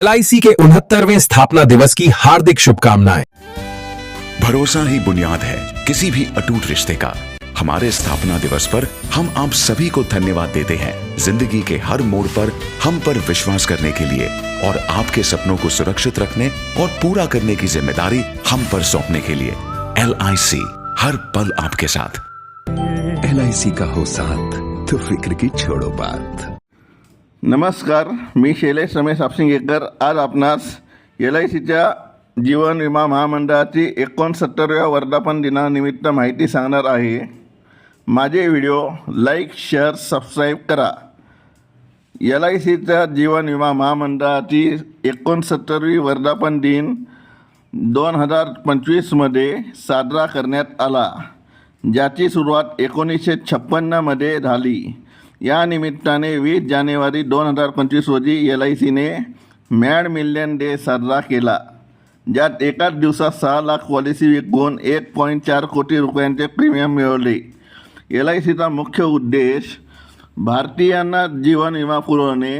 LIC के उनहत्तरवें स्थापना दिवस की हार्दिक शुभकामनाएँ। भरोसा ही बुनियाद है किसी भी अटूट रिश्ते का। हमारे स्थापना दिवस पर हम आप सभी को धन्यवाद देते हैं। ज़िंदगी के हर मोड़ पर हम पर विश्वास करने के लिए और आपके सपनों को सुरक्षित रखने और पूरा करने की ज़िम्मेदारी हम पर सौंपने के लिए। LIC हर पल आपके साथ। LIC का हो साथ तो फ़िक्र की छोड़ो बात। नमस्कार मी शैलेश रमेश आपसिंगेकर आज आपणास एल आय सीच्या जीवन विमा महामंडळाची एकोणसत्तरव्या वर्धापन दिनानिमित्त माहिती सांगणार आहे. माझे व्हिडिओ लाईक शेअर सबस्क्राईब करा. एल आय सीच्या जीवन विमा महामंडळाची एकोणसत्तरवी वर्धापन दिन दोन हजार पंचवीसमध्ये साजरा करण्यात आला ज्याची सुरुवात एकोणीसशे छप्पन्नमध्ये झाली. या निमित्ताने वीस जानेवारी दोन हजार पंचवीस रोजी एल आय सीने मॅड मिलियन डे साजरा केला ज्यात एकाच दिवसात सहा लाख पॉलिसी विकून एक पॉईंट चार कोटी रुपयांचे प्रीमियम मिळवले. एल आय सीचा मुख्य उद्देश भारतीयांना जीवन विमा पुरवणे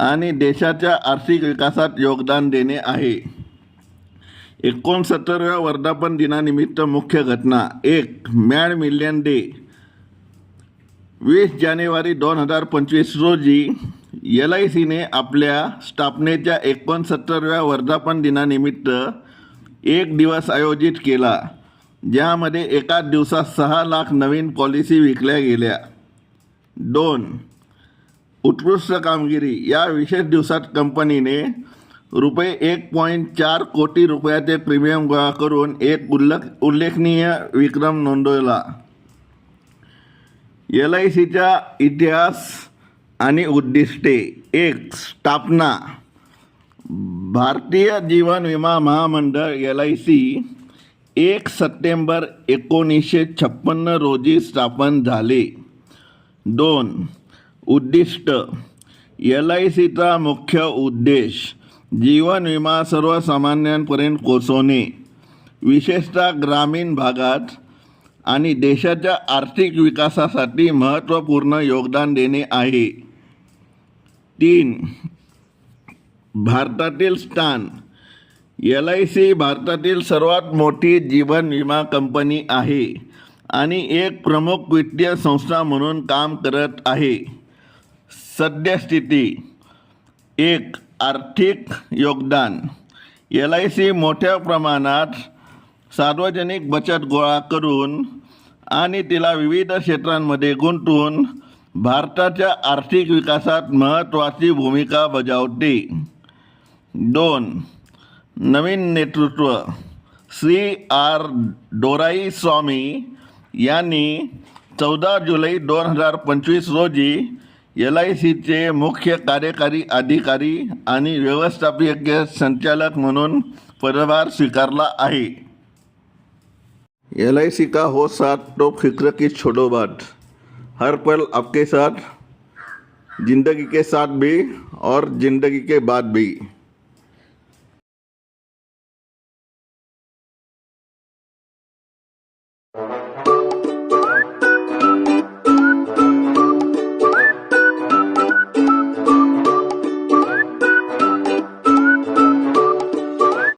आणि देशाच्या आर्थिक विकासात योगदान देणे आहे. एकोणसत्तरव्या वर्धापन दिनानिमित्त मुख्य घटना एक मॅड मिलियन डे वीस जानेवारी दोन हजार पंचवीस रोजी एल आय सीने आपल्या स्थापनेच्या एकोणसत्तरव्या वर्धापन दिनानिमित्त एक दिवस आयोजित केला ज्यामध्ये एकाच दिवसात सहा लाख नवीन पॉलिसी विकल्या गेल्या. दोन उत्कृष्ट कामगिरी. या विशेष दिवसात कंपनीने रुपये एक पॉईंट चार कोटी रुपयाचे प्रीमियम गोळा करून एक उल्लेख उल्लेखनीय विक्रम नोंदवला. एल आय सीचा इतिहास आणि उद्दिष्टे. एक स्थापना. भारतीय जीवन विमा महामंडळ एल आय सी एक सप्टेंबर एकोणीसशे छप्पन्न रोजी स्थापन झाले. दोन उद्दिष्ट. एल आय सीचा मुख्य उद्देश जीवन विमा सर्वसामान्यांपर्यंत पोचवणे विशेषतः ग्रामीण भागात आणि देशाच्या आर्थिक विकासासाठी महत्त्वपूर्ण योगदान देणे आहे. तीन भारतातील स्थान. एल आय सी भारतातील सर्वात मोठी जीवन विमा कंपनी आहे आणि एक प्रमुख वित्तीय संस्था म्हणून काम करत आहे. सद्यस्थिती एक आर्थिक योगदान. एल आय सी मोठ्या प्रमाणात सार्वजनिक बचत गोळा करून आणि तिला विविध क्षेत्रांमध्ये गुंतून भारताच्या आर्थिक विकासात महत्त्वाची भूमिका बजावते. दोन नवीन नेतृत्व. श्री आर. डोराई स्वामी यांनी चौदा जुलै दोन हजार पंचवीस रोजी एल आय सीचे मुख्य कार्यकारी अधिकारी आणि व्यवस्थापकीय संचालक म्हणून पदभार स्वीकारला आहे. एल आई सी का हो साथ तो फ़िक्र की छोड़ो बात। हर पल आपके साथ, ज़िंदगी के साथ भी और ज़िंदगी के बाद भी।